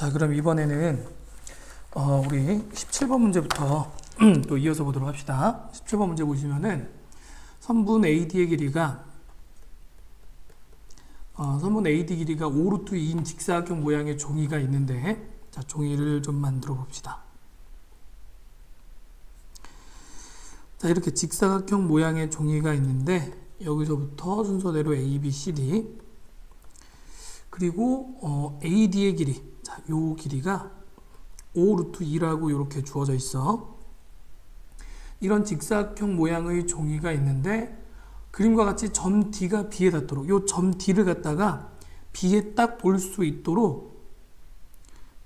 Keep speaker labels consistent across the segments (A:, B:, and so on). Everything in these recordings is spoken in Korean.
A: 자, 그럼 이번에는 어, 우리 17번 문제부터 또 이어서 보도록 합시다. 17번 문제 보시면은 선분 AD의 길이가 어, 선분 AD 길이가 5루트 2인 직사각형 모양의 종이가 있는데 자, 종이를 좀 만들어 봅시다. 자, 이렇게 직사각형 모양의 종이가 있는데 여기서부터 순서대로 A, B, C, D 그리고 어, AD의 길이 자, 요 길이가 5 루트 2라고 이렇게 주어져 있어. 이런 직사각형 모양의 종이가 있는데 그림과 같이 점 D가 B에 닿도록 요 점 D를 갖다가 B에 딱 볼 수 있도록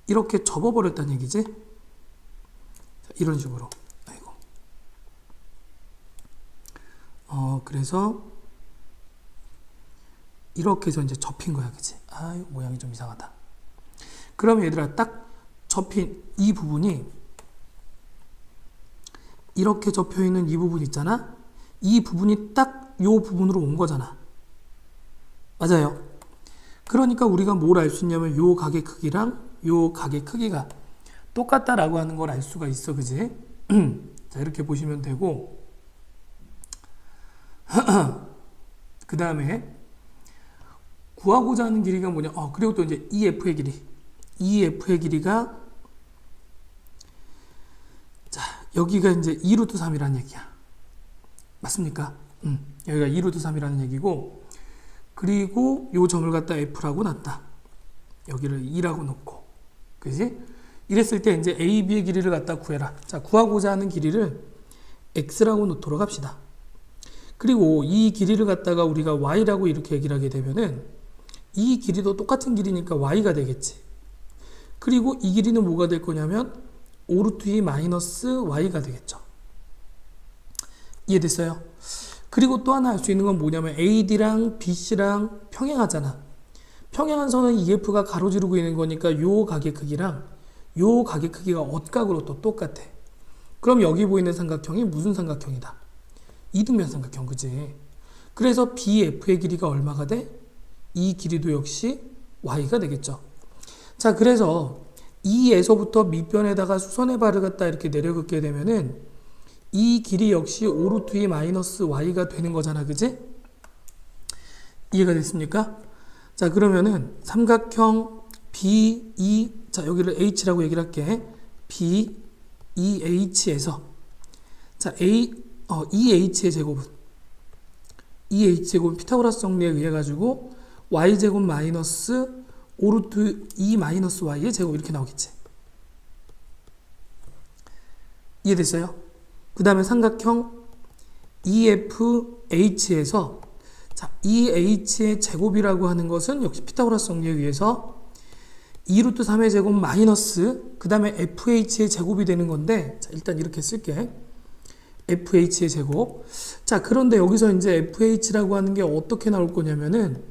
A: 이렇게 접어버렸다는 얘기지. 자, 이런 식으로. 아이고. 어, 그래서 이렇게 해서 이제 접힌 거야, 그치? 아, 모양이 좀 이상하다. 그럼 얘들아, 딱 접힌 이 부분이 이렇게 접혀 있는 이 부분 있잖아? 이 부분이 딱 요 부분으로 온 거잖아. 맞아요. 그러니까 우리가 뭘 알 수 있냐면 요 각의 크기랑 요 각의 크기가 똑같다라고 하는 걸 알 수가 있어, 그지? 자, 이렇게 보시면 되고, 그 다음에 구하고자 하는 길이가 뭐냐? 어, 그리고 또 이제 EF의 길이. EF의 길이가 자, 여기가 이제 2루트 3이라는 얘기야. 맞습니까? 음, 여기가 2루트 3이라는 얘기고 그리고 요 점을 갖다 F라고 놨다. 여기를 2라고 놓고. 그지? 이랬을 때 이제 AB의 길이를 갖다 구해라. 자, 구하고자 하는 길이를 X라고 놓도록 합시다. 그리고 이 길이를 갖다가 우리가 Y라고 이렇게 얘기를 하게 되면은 이 길이도 똑같은 길이니까 Y가 되겠지. 그리고 이 길이는 뭐가 될 거냐면 5루트 2 마이너스 Y가 되겠죠. 이해됐어요? 그리고 또 하나 알수 있는 건 뭐냐면 AD랑 BC랑 평행하잖아. 평행한 선은 EF가 가로지르고 있는 거니까 요 각의 크기랑 요 각의 크기가 엇각으로 또 똑같아. 그럼 여기 보이는 삼각형이 무슨 삼각형이다? 이등변 삼각형, 그지? 그래서 BF의 길이가 얼마가 돼? 이 길이도 역시 Y가 되겠죠. 자, 그래서 이에서부터 밑변에다가 발을 갖다 이렇게 내려긋게 되면은 이 길이 역시 5루트 2 마이너스 y가 되는 거잖아, 그지? 이해가 됐습니까? 자, 그러면은 삼각형 B, E, 자, 여기를 H라고 얘기를 할게. B, E, H에서 자, A, 어, EH의 제곱은 EH 제곱은 피타고라스 정리에 의해 가지고 y 제곱 마이너스 5루트 2 마이너스 y의 제곱 이렇게 나오겠지. 이해됐어요? 그 다음에 삼각형 EFH에서 자, EH의 제곱이라고 하는 것은 역시 피타고라스 정리에 의해서 2루트 3의 제곱 마이너스 그 다음에 FH의 제곱이 되는 건데 자, 일단 이렇게 쓸게. FH의 제곱. 자, 그런데 여기서 이제 FH라고 하는 게 어떻게 나올 거냐면은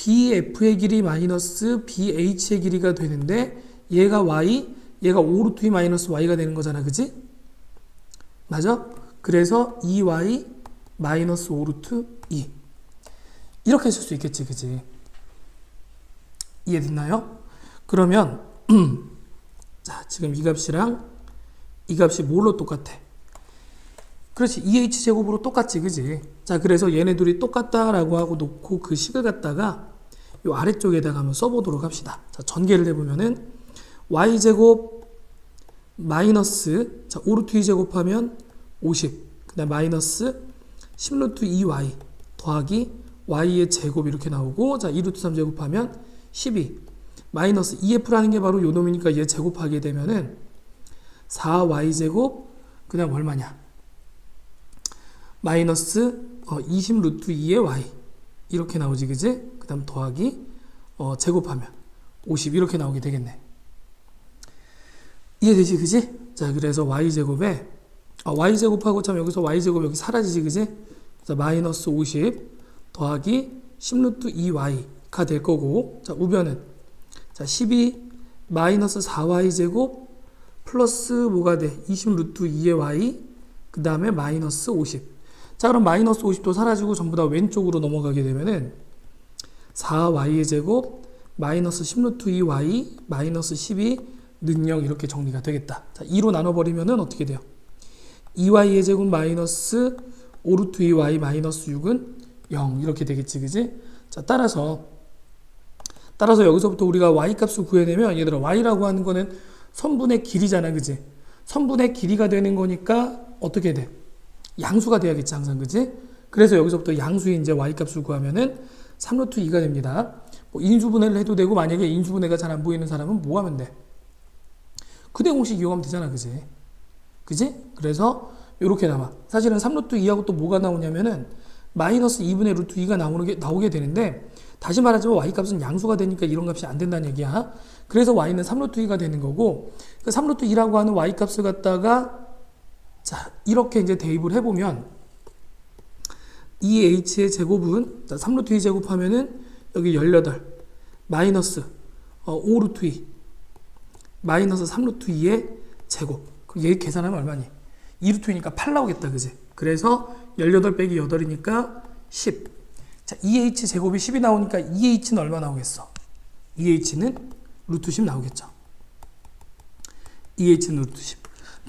A: BF의 길이 마이너스 BH의 길이가 되는데 얘가 Y, 얘가 5루트 2 마이너스 Y가 되는 거잖아. 그지? 맞아? 그래서 2Y 마이너스 5루트 2 이렇게 쓸수 있겠지. 그지? 이해됐나요? 그러면 자, 지금 이 값이랑 이 값이 뭘로 똑같아? 그렇지. 2h 제곱으로 똑같지. 그지? 자, 그래서 얘네 둘이 똑같다라고 하고 놓고 그 식을 갖다가 요 아래쪽에다가 한번 써보도록 합시다. 자, 전개를 해보면은 y 제곱 마이너스 자 5루트 2 제곱하면 50 그 다음 마이너스 10루트 2y 더하기 y의 제곱 이렇게 나오고 자 2루트 3 제곱하면 12 마이너스 2f라는 게 바로 요 놈이니까 얘 제곱하게 되면은 4y 제곱 그 다음 얼마냐 마이너스 어, 20루트 2의 y 이렇게 나오지 그지? 그 다음 더하기 어, 제곱하면 50 이렇게 나오게 되겠네 이해되지 그지? 자 그래서 y제곱에 아, y제곱하고 참 여기서 y제곱 여기 사라지지 그지? 자 마이너스 50 더하기 10루트 2y가 될 거고 자 우변은 자 12 마이너스 4y제곱 플러스 뭐가 돼? 20루트 2의 y 그 다음에 마이너스 50 자, 그럼 마이너스 50도 사라지고 전부 다 왼쪽으로 넘어가게 되면은 4y의 제곱 마이너스 10루트 2y 마이너스 12는 0 이렇게 정리가 되겠다. 자, 2로 나눠버리면은 어떻게 돼요? 2y의 제곱 마이너스 5루트 2y 마이너스 6은 0 이렇게 되겠지 그지? 자 따라서 따라서 여기서부터 우리가 y 값을 구해내면 얘들아 y라고 하는 거는 선분의 길이잖아 그지? 선분의 길이가 되는 거니까 어떻게 돼? 양수가 돼야겠지 항상 그지? 그래서 여기서부터 양수의 이제 y 값을 구하면은 3루트 2가 됩니다. 뭐 인수분해를 해도 되고 만약에 인수분해가 잘 안 보이는 사람은 뭐 하면 돼? 그대 공식 이용하면 되잖아 그지? 그지? 그래서 이렇게 남아. 사실은 3루트 2하고 또 뭐가 나오냐면은 마이너스 2분의 루트 2가 나오게, 나오게 되는데 다시 말하자면 y 값은 양수가 되니까 이런 값이 안 된다는 얘기야. 그래서 y는 3루트 2가 되는 거고 그 3루트 2라고 하는 y 값을 갖다가 자 이렇게 이제 대입을 해보면 2h의 제곱은 자, 3루트 2 제곱하면은 여기 18 마이너스 어, 5루트 2 마이너스 3루트 2의 제곱 그럼 얘 계산하면 얼마니? 2루트니까 8 나오겠다 그지? 그래서 18 빼기 8이니까 10 자, 2h 제곱이 10이 나오니까 2h는 얼마 나오겠어? 2h는 루트 10 나오겠죠. 2h는 루트 10.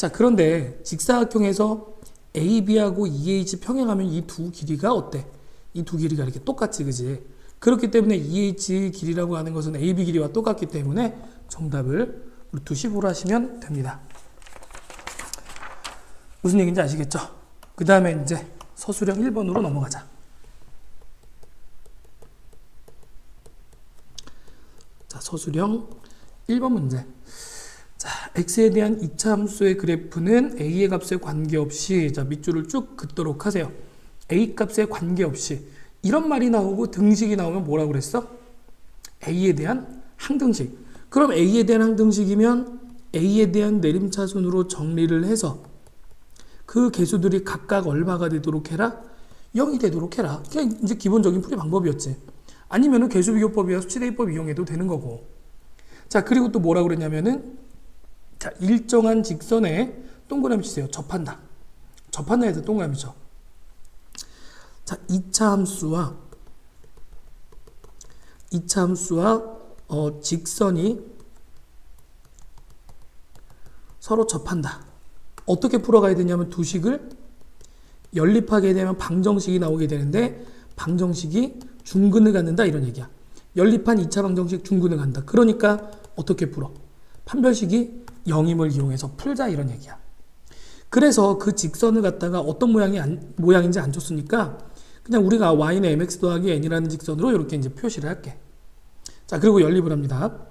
A: 자, 그런데 직사각형에서 AB하고 2H 평행하면 이 두 길이가 어때? 이 두 길이가 이렇게 똑같지, 그지? 그렇기 때문에 2H 길이라고 하는 것은 AB 길이와 똑같기 때문에 정답을 루트 10으로 하시면 됩니다. 무슨 얘기인지 아시겠죠? 그 다음에 이제 서술형 1번으로 넘어가자. 자, 서술형 1번 문제. 자, x에 대한 이차 함수의 그래프는 a의 값에 관계없이 자, 밑줄을 쭉 긋도록 하세요. a 값에 관계없이 이런 말이 나오고 등식이 나오면 뭐라고 그랬어? a에 대한 항등식. 그럼 a에 대한 항등식이면 a에 대한 내림차순으로 정리를 해서 그 개수들이 각각 얼마가 되도록 해라? 0이 되도록 해라. 그냥 이제 기본적인 풀이 방법이었지. 아니면은 개수비교법이나 수치대입법 이용해도 되는 거고. 자, 그리고 또 뭐라 그랬냐면은 자, 일정한 직선에 동그라미 치세요. 접한다. 접한다 해서 동그라미 쳐. 자, 2차 함수와 2차 함수와 어, 직선이 서로 접한다. 어떻게 풀어가야 되냐면 두 식을 연립하게 되면 방정식이 나오게 되는데 방정식이 중근을 갖는다 이런 얘기야. 연립한 2차 방정식 중근을 갖는다. 그러니까 어떻게 풀어? 판별식이 영임을 이용해서 풀자 이런 얘기야. 그래서 그 직선을 갖다가 어떤 모양이 안, 모양인지 안 줬으니까 그냥 우리가 y는 mx 더하기 n이라는 직선으로 이렇게 이제 표시를 할게. 자 그리고 연립을 합니다.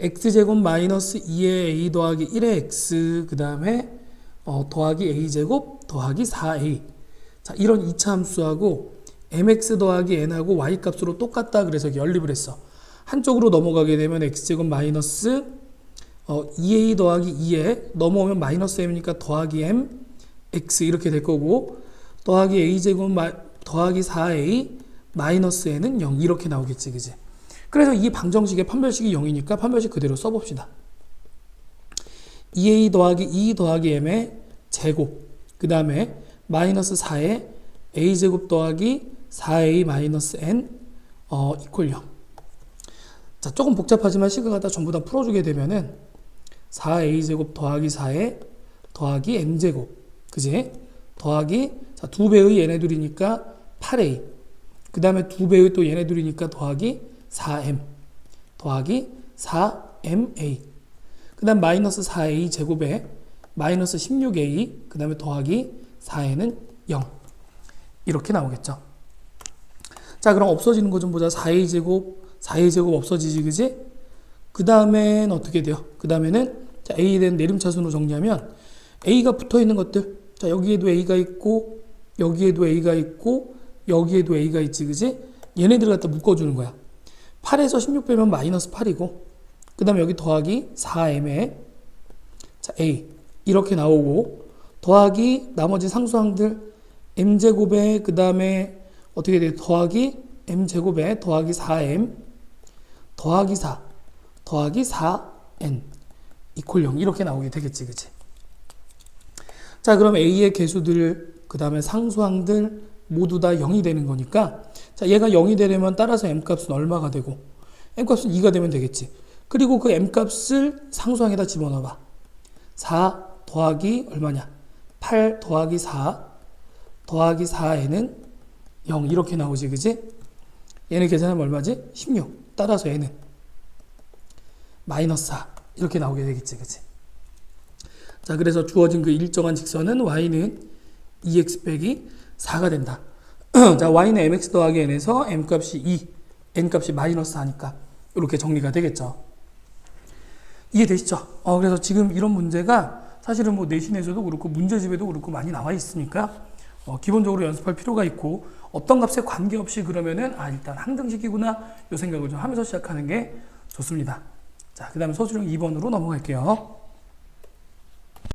A: x제곱 마이너스 2의 a 더하기 1의 x 그 다음에 어, 더하기 a제곱 더하기 4a 자 이런 2차 함수하고 mx 더하기 n하고 y 값으로 똑같다 그래서 연립을 했어 한쪽으로 넘어가게 되면 x제곱 마이너스 어, 2a 더하기 2에 넘어오면 마이너스 m이니까 더하기 m x 이렇게 될 거고 더하기 a제곱 마, 더하기 4a 마이너스 n은 0 이렇게 나오겠지 그지 그래서 이 방정식의 판별식이 0이니까 판별식 그대로 써봅시다. 2a 더하기 2 더하기 m의 제곱 그 다음에 마이너스 4에 a제곱 더하기 4a 마이너스 n 어, 이퀄 0. 자 조금 복잡하지만 시간가다 전부 다 풀어주게 되면은 4a제곱 더하기 4에 더하기 n제곱. 그지? 더하기 자, 두 배의 얘네들이니까 8a 그 다음에 두 배의 또 얘네들이니까 더하기 4m 더하기 4ma 그 다음 마이너스 4a 제곱에 마이너스 16a 그 다음에 더하기 4a는 0 이렇게 나오겠죠. 자 그럼 없어지는 거 좀 보자. 4a 제곱 4a 제곱 없어지지 그지 그 다음엔 어떻게 돼요? 그 다음에는 자, a에 대한 내림차순으로 정리하면 a가 붙어 있는 것들. 자 여기에도 a가 있고 여기에도 a가 있고 여기에도 a가 있지 그지? 얘네들 갖다 묶어주는 거야. 8에서 16 빼면 마이너스 8이고 그 다음에 여기 더하기 4m에 자 a. 이렇게 나오고 더하기 나머지 상수항들 m제곱에 그 다음에 어떻게 돼? 더하기 m제곱에 더하기 4m 더하기 4 더하기 4n 이퀄 0 이렇게 나오게 되겠지 그치 자 그럼 a의 개수들 그 다음에 상수항들 모두 다 0이 되는 거니까 자, 얘가 0이 되려면 따라서 m 값은 얼마가 되고 m값은 2가 되면 되겠지. 그리고 그 m값을 상수항에다 집어넣어 봐. 4 더하기 얼마냐? 8 더하기 4 더하기 4에는 0 이렇게 나오지 그지? 얘는 계산하면 얼마지? 16 따라서 얘는 마이너스 4 이렇게 나오게 되겠지 그지? 자 그래서 주어진 그 일정한 직선은 y는 2x 빼기 4가 된다. 자 y는 mx 더하기 n에서 m값이 2 n값이 마이너스 4니까 이렇게 정리가 되겠죠. 이해되시죠? 어, 그래서 지금 이런 문제가 사실은 뭐 내신에서도 그렇고 문제집에도 그렇고 많이 나와 있으니까 어, 기본적으로 연습할 필요가 있고 어떤 값에 관계없이 그러면은 아 일단 항등식이구나 이 생각을 좀 하면서 시작하는 게 좋습니다. 자, 그 다음에 서술형 2번으로 넘어갈게요.